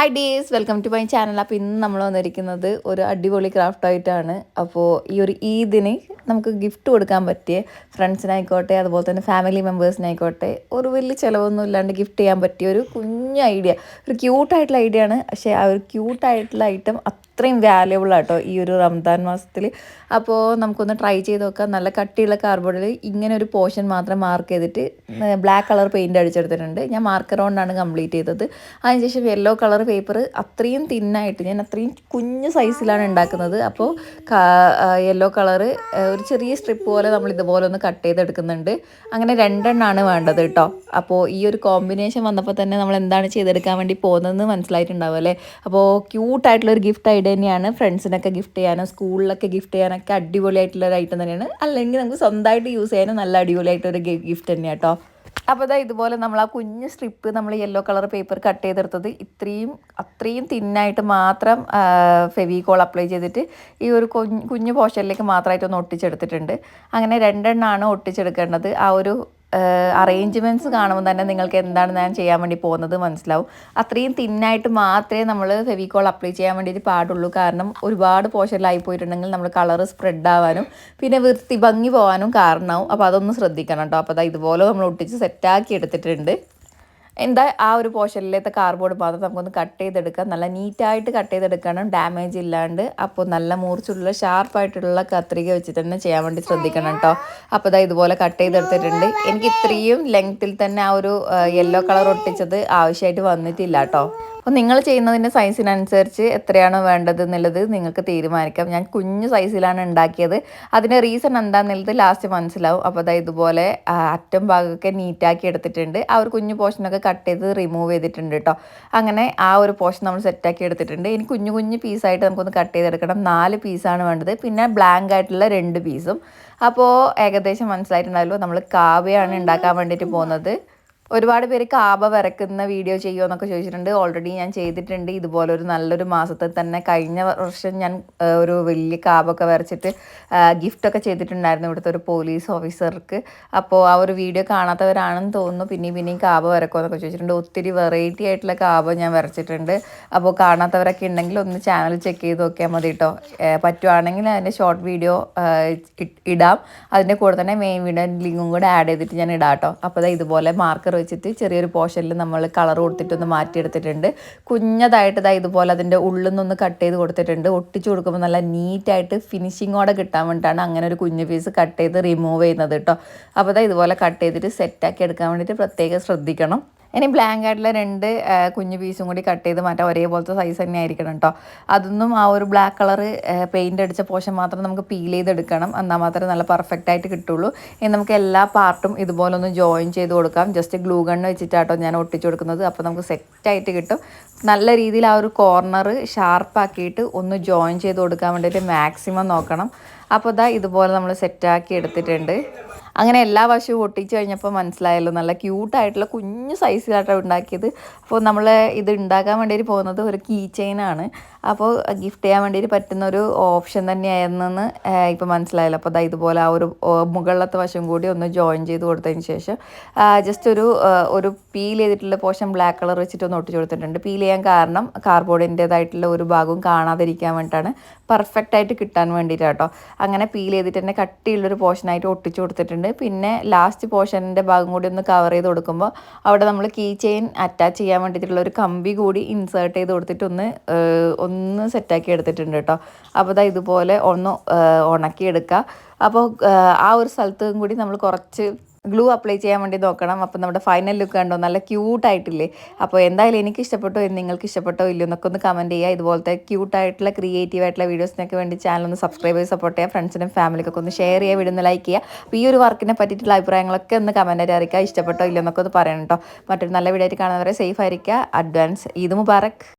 Hi dears welcome to my channel അപ്പോൾ ഇന്ന് നമ്മൾ വന്നിരിക്കുന്നത് ഒരു അടിപൊളി ക്രാഫ്റ്റ് ആയിട്ടാണ്. അപ്പോൾ ഈ ഒരു ഈദിന് നമുക്ക് ഗിഫ്റ്റ് കൊടുക്കാൻ പറ്റിയ ഫ്രണ്ട്സിനായിക്കോട്ടെ അതുപോലെ തന്നെ ഫാമിലി മെമ്പേഴ്സിനായിക്കോട്ടെ ഒരു വലിയ ചിലവൊന്നും ഇല്ലാണ്ട് ഗിഫ്റ്റ് ചെയ്യാൻ പറ്റിയ ഒരു കുഞ്ഞ് ഐഡിയ ഒരു ക്യൂട്ടായിട്ടുള്ള ഐഡിയ ആണ്. പക്ഷേ ആ ഒരു ക്യൂട്ടായിട്ടുള്ള ഐറ്റം അത്രയും വാല്യബിൾ ആട്ടോ ഈ ഒരു റംദാൻ മാസത്തിൽ അപ്പോൾ നമുക്കൊന്ന് ട്രൈ ചെയ്ത് നോക്കാം. നല്ല കട്ടിയുള്ള കാർബോർഡിൽ ഇങ്ങനെ ഒരു പോർഷൻ മാത്രം മാർക്ക് ചെയ്തിട്ട് ബ്ലാക്ക് കളർ പെയിന്റ് അടിച്ചെടുത്തിട്ടുണ്ട്. ഞാൻ മാർക്കർ കൊണ്ടാണ് കംപ്ലീറ്റ് ചെയ്തത്. അതിനുശേഷം യെല്ലോ കളർ പേപ്പർ അത്രയും തിന്നായിട്ട് ഞാൻ അത്രയും കുഞ്ഞു സൈസിലാണ് ഉണ്ടാക്കുന്നത്. അപ്പോൾ യെല്ലോ കളർ ഒരു ചെറിയ സ്ട്രിപ്പ് പോലെ നമ്മൾ ഇതുപോലെ ഒന്ന് കട്ട് ചെയ്തെടുക്കുന്നുണ്ട്. അങ്ങനെ രണ്ടെണ്ണമാണ് വേണ്ടത് കേട്ടോ അപ്പോൾ ഈ ഒരു കോമ്പിനേഷൻ വന്നപ്പോൾ തന്നെ നമ്മൾ എന്താണ് ചെയ്തെടുക്കാൻ വേണ്ടി പോകുന്നതെന്ന് മനസ്സിലായിട്ടുണ്ടാവും അല്ലേ? അപ്പോൾ ക്യൂട്ടായിട്ടുള്ള ഒരു ഗിഫ്റ്റ് ഐഡിയ തന്നെയാണ്. ഫ്രണ്ട്സിനൊക്കെ ഗിഫ്റ്റ് ചെയ്യാനോ സ്കൂളിലൊക്കെ ഗിഫ്റ്റ് ചെയ്യാനൊക്കെ അടിപൊളിയായിട്ടുള്ള ഒരു ഐറ്റം തന്നെയാണ്. അല്ലെങ്കിൽ നമുക്ക് സ്വന്തമായിട്ട് യൂസ് ചെയ്യാനും നല്ല അടിപൊളിയായിട്ടൊരു ഗിഫ്റ്റ് തന്നെയാണ് കേട്ടോ. അപ്പോൾ ഇതാ ഇതുപോലെ നമ്മൾ ആ കുഞ്ഞ് സ്ട്രിപ്പ് നമ്മൾ യെല്ലോ കളർ പേപ്പർ കട്ട് ചെയ്തെടുത്തത് ഇത്രയും അത്രയും തിന്നായിട്ട് മാത്രം ഫെവിക്കോൾ അപ്ലൈ ചെയ്തിട്ട് ഈ ഒരു കുഞ്ഞ് കുഞ്ഞു പോഷനിലേക്ക് മാത്രമായിട്ട് ഒന്ന് ഒട്ടിച്ചെടുത്തിട്ടുണ്ട്. അങ്ങനെ രണ്ടെണ്ണമാണ് ഒട്ടിച്ചെടുക്കേണ്ടത്. ആ ഒരു അറേഞ്ച്മെന്റ്സ് കാണുമ്പോൾ തന്നെ നിങ്ങൾക്ക് എന്താണ് ഞാൻ ചെയ്യാൻ വേണ്ടി പോകുന്നത് മനസ്സിലാവും. അത്രയും തിന്നായിട്ട് മാത്രമേ നമ്മൾ ഫെവിക്കോൾ അപ്ലൈ ചെയ്യാൻ വേണ്ടിയിട്ട് പാടുള്ളൂ. കാരണം ഒരുപാട് പോഷനിലായി പോയിട്ടുണ്ടെങ്കിൽ നമ്മൾ കളർ സ്പ്രെഡ് ആവാനും പിന്നെ വൃത്തി ഭംഗി പോകാനും കാരണമാവും. അപ്പോൾ അതൊന്ന് ശ്രദ്ധിക്കണം കേട്ടോ. അപ്പോൾ ഇതുപോലെ നമ്മൾ ഒട്ടിച്ച് സെറ്റാക്കി എടുത്തിട്ടുണ്ട്. എന്താ ആ ഒരു പോർഷനിലത്തെ കാർബോർഡ് മാത്രം നമുക്കൊന്ന് കട്ട് ചെയ്തെടുക്കാം. നല്ല നീറ്റായിട്ട് കട്ട് ചെയ്തെടുക്കണം. ഡാമേജ് ഇല്ലാണ്ട്. അപ്പോൾ നല്ല മൂർച്ചുള്ള ഷാർപ്പായിട്ടുള്ള കത്രിക വെച്ചിട്ട് തന്നെ ചെയ്യാൻ വേണ്ടി ശ്രദ്ധിക്കണം കേട്ടോ അപ്പോൾ ഇതാ ഇതുപോലെ കട്ട് ചെയ്തെടുത്തിട്ടുണ്ട്. എനിക്ക് ഇത്രയും ലെങ്ത്തിൽ തന്നെ ആ ഒരു യെല്ലോ കളർ ഒട്ടിച്ചത് ആവശ്യമായിട്ട് വന്നിട്ടില്ല കേട്ടോ അപ്പോൾ നിങ്ങൾ ചെയ്യുന്നതിന്റെ സൈസിനനുസരിച്ച് എത്രയാണോ വേണ്ടത് എന്നുള്ളത് നിങ്ങൾക്ക് തീരുമാനിക്കാം. ഞാൻ കുഞ്ഞു സൈസിലാണ് ഉണ്ടാക്കിയത്. അതിന്റെ റീസൺ എന്താണെന്നുള്ളത് ലാസ്റ്റ് മനസ്സിലാവും. അപ്പോൾ അതായത് ഇതുപോലെ അറ്റം ഭാഗമൊക്കെ നീറ്റാക്കി എടുത്തിട്ടുണ്ട്. ആ ഒരു കുഞ്ഞു പോർഷനൊക്കെ കട്ട് ചെയ്ത് റിമൂവ് ചെയ്തിട്ടുണ്ട് കേട്ടോ അങ്ങനെ ആ ഒരു പോർഷൻ നമ്മൾ സെറ്റാക്കി എടുത്തിട്ടുണ്ട്. ഇനി കുഞ്ഞു കുഞ്ഞു പീസായിട്ട് നമുക്കൊന്ന് കട്ട് ചെയ്തെടുക്കണം. നാല് പീസാണ് വേണ്ടത്. പിന്നെ ബ്ലാങ്ക് ആയിട്ടുള്ള രണ്ട് പീസും അപ്പോൾ ഏകദേശം മനസ്സിലായിട്ടുണ്ടായല്ലോ നമ്മൾ കാവ്യാണ് ഉണ്ടാക്കാൻ വേണ്ടിയിട്ട് പോകുന്നത്. ഒരുപാട് പേര് കാബ വരക്കുന്ന വീഡിയോ ചെയ്യുമോ എന്നൊക്കെ ചോദിച്ചിട്ടുണ്ട്. ഓൾറെഡി ഞാൻ ചെയ്തിട്ടുണ്ട്. ഇതുപോലെ ഒരു നല്ലൊരു മാസത്തിൽ തന്നെ കഴിഞ്ഞ വർഷം ഞാൻ ഒരു വലിയ കാബൊക്കെ വരച്ചിട്ട് ഗിഫ്റ്റൊക്കെ ചെയ്തിട്ടുണ്ടായിരുന്നു ഇവിടുത്തെ ഒരു പോലീസ് ഓഫീസർക്ക് അപ്പോൾ ആ ഒരു വീഡിയോ കാണാത്തവരാണെന്ന് തോന്നുന്നു. പിന്നെയും പിന്നെയും കാബ വരക്കുമോ എന്നൊക്കെ ചോദിച്ചിട്ടുണ്ട്. ഒത്തിരി വെറൈറ്റി ആയിട്ടുള്ള കാബ ഞാൻ വരച്ചിട്ടുണ്ട്. അപ്പോൾ കാണാത്തവരൊക്കെ ഉണ്ടെങ്കിൽ ഒന്ന് ചാനൽ ചെക്ക് ചെയ്ത് നോക്കിയാൽ മതി കേട്ടോ പറ്റുവാണെങ്കിൽ അതിന്റെ ഷോർട്ട് വീഡിയോ ഇടാം. അതിന്റെ കൂടെ തന്നെ മെയിൻ വീഡിയോ ലിങ്കും കൂടെ ആഡ് ചെയ്തിട്ട് ഞാൻ ഇടാം കേട്ടോ അപ്പോൾ ഇതുപോലെ മാർക്കർ വെച്ചിട്ട് ചെറിയൊരു പോർഷനിൽ നമ്മൾ കളർ കൊടുത്തിട്ടൊന്ന് മാറ്റിയെടുത്തിട്ടുണ്ട്. കുഞ്ഞതായിട്ട് ഇതാ ഇതുപോലെ അതിന്റെ ഉള്ളിൽ നിന്നൊന്ന് കട്ട് ചെയ്ത് കൊടുത്തിട്ടുണ്ട്. ഒട്ടിച്ചു കൊടുക്കുമ്പോൾ നല്ല നീറ്റായിട്ട് ഫിനിഷിങ്ങോടെ കിട്ടാൻ വേണ്ടിയിട്ടാണ് അങ്ങനെ ഒരു കുഞ്ഞു പീസ് കട്ട് ചെയ്ത് റിമൂവ് ചെയ്യുന്നത് കേട്ടോ. അപ്പോൾ ഇതാ ഇതുപോലെ കട്ട് ചെയ്തിട്ട് സെറ്റാക്കി എടുക്കാൻ വേണ്ടിയിട്ട് പ്രത്യേകം ശ്രദ്ധിക്കണം. ഇനി ബ്ലാങ്ക് ആയിട്ടുള്ള രണ്ട് കുഞ്ഞു പീസും കൂടി കട്ട് ചെയ്ത് മാറ്റാം ഒരേപോലത്തെ സൈസ് തന്നെ ആയിരിക്കണം കേട്ടോ അതൊന്നും ആ ഒരു ബ്ലാക്ക് കളർ പെയിന്റ് അടിച്ച പോഷൻ മാത്രം നമുക്ക് പീൽ ചെയ്തെടുക്കണം. എന്നാൽ മാത്രമേ നല്ല പെർഫെക്റ്റ് ആയിട്ട് കിട്ടുള്ളൂ. ഇനി നമുക്ക് എല്ലാ പാർട്ടും ഇതുപോലെ ഒന്ന് ജോയിൻ ചെയ്ത് കൊടുക്കാം. ജസ്റ്റ് ഗ്ലൂ ഗണ്ണ് വെച്ചിട്ടാട്ടോ ഞാൻ ഒട്ടിച്ചു കൊടുക്കുന്നത്. അപ്പോൾ നമുക്ക് സെറ്റായിട്ട് കിട്ടും. നല്ല രീതിയിൽ ആ ഒരു കോർണർ ഷാർപ്പാക്കിയിട്ട് ഒന്ന് ജോയിൻ ചെയ്ത് കൊടുക്കാൻ വേണ്ടിയിട്ട് മാക്സിമം നോക്കണം. അപ്പോൾ ഇതാ ഇതുപോലെ നമ്മൾ സെറ്റാക്കി എടുത്തിട്ടുണ്ട്. അങ്ങനെ എല്ലാ വശവും ഒട്ടിച്ച് കഴിഞ്ഞപ്പോൾ മനസ്സിലായല്ലോ നല്ല ക്യൂട്ടായിട്ടുള്ള കുഞ്ഞു സൈസിലായിട്ടാണ് ഉണ്ടാക്കിയത്. അപ്പോൾ നമ്മൾ ഇത് ഉണ്ടാക്കാൻ വേണ്ടിയിട്ട് പോകുന്നത് ഒരു കീ ചെയിനാണ് അപ്പോൾ ഗിഫ്റ്റ് ചെയ്യാൻ വേണ്ടിയിട്ട് പറ്റുന്ന ഒരു ഓപ്ഷൻ തന്നെയായിരുന്നെന്ന് ഇപ്പോൾ മനസ്സിലായല്ലോ. അപ്പോൾ അതാ ഇതുപോലെ ആ ഒരു മുകളിലത്തെ വശം കൂടി ഒന്ന് ജോയിൻ ചെയ്ത് കൊടുത്തതിന് ശേഷം ജസ്റ്റ് ഒരു ഒരു പീൽ ചെയ്തിട്ടുള്ള പോഷൻ ബ്ലാക്ക് കളർ വെച്ചിട്ട് ഒന്ന് ഒട്ടിച്ച് കൊടുത്തിട്ടുണ്ട്. പീൽ ചെയ്യാൻ കാരണം കാർബോർഡിന്റേതായിട്ടുള്ള ഒരു ഭാഗവും കാണാതിരിക്കാൻ വേണ്ടിയിട്ടാണ്. പെർഫെക്റ്റ് ആയിട്ട് കിട്ടാൻ വേണ്ടിയിട്ടാണ് കേട്ടോ അങ്ങനെ പീൽ ചെയ്തിട്ട് തന്നെ കട്ടിയുള്ളൊരു പോർഷനായിട്ട് ഒട്ടിച്ച് കൊടുത്തിട്ടുണ്ട്. പിന്നെ ലാസ്റ്റ് പോർഷന്റെ ഭാഗം കൂടി ഒന്ന് കവർ ചെയ്ത് കൊടുക്കുമ്പോൾ അവിടെ നമ്മൾ കീ ചെയിൻ അറ്റാച്ച് ചെയ്യാൻ വേണ്ടിയിട്ടുള്ള ഒരു കമ്പി കൂടി ഇൻസേർട്ട് ചെയ്ത് കൊടുത്തിട്ട് ഒന്ന് ഒന്ന് സെറ്റാക്കി എടുത്തിട്ടുണ്ട് കേട്ടോ. അപ്പോൾ ഇതാ ഇതുപോലെ ഒന്ന് ഉണക്കിയെടുക്കുക അപ്പോൾ ആ ഒരു സ്ഥലത്തും കൂടി നമ്മൾ കുറച്ച് ഗ്ലൂ അപ്ലൈ ചെയ്യാൻ വേണ്ടി നോക്കണം. അപ്പോൾ നമ്മുടെ ഫൈനൽ ലുക്ക് കണ്ടോ? നല്ല ക്യൂട്ടായിട്ടില്ലേ അപ്പോൾ എന്തായാലും എനിക്ക് ഇഷ്ടപ്പെട്ടോ നിങ്ങൾക്ക് ഇഷ്ടപ്പെട്ടോ ഇല്ലയോ എന്നൊക്കെ ഒന്ന് കമന്റ് ചെയ്യുക. ഇതുപോലത്തെ ക്യൂട്ടായിട്ടുള്ള ക്രിയേറ്റീവ് ആയിട്ടുള്ള വീഡിയോസിനൊക്കെ വേണ്ടി ചാനൽ ഒന്ന് സബ്സ്ക്രൈബ് ചെയ്ത് സപ്പോർട്ട് ചെയ്യുക. ഫ്രണ്ട്സിനും ഫാമിലിക്കൊക്കെ ഒന്ന് ഷെയർ ചെയ്യുക വീഡിയോ ഒന്ന് ലൈക്ക് ചെയ്യുക. അപ്പോൾ ഈ ഒരു വർക്കിനെ പറ്റിയിട്ടുള്ള അഭിപ്രായങ്ങളൊക്കെ ഒന്ന് കമന്റായിട്ട് അറിയിക്കുക. ഇഷ്ടപ്പെട്ടോ ഇല്ലയോ എന്നൊക്കെ ഒന്ന് പറയണം കേട്ടോ മറ്റൊരു നല്ല വീഡിയോ ആയിട്ട് കാണുന്നവരെ സേഫ് ആയിരിക്കുക. അഡ്വാൻസ് ഈദ് മുബാറക്.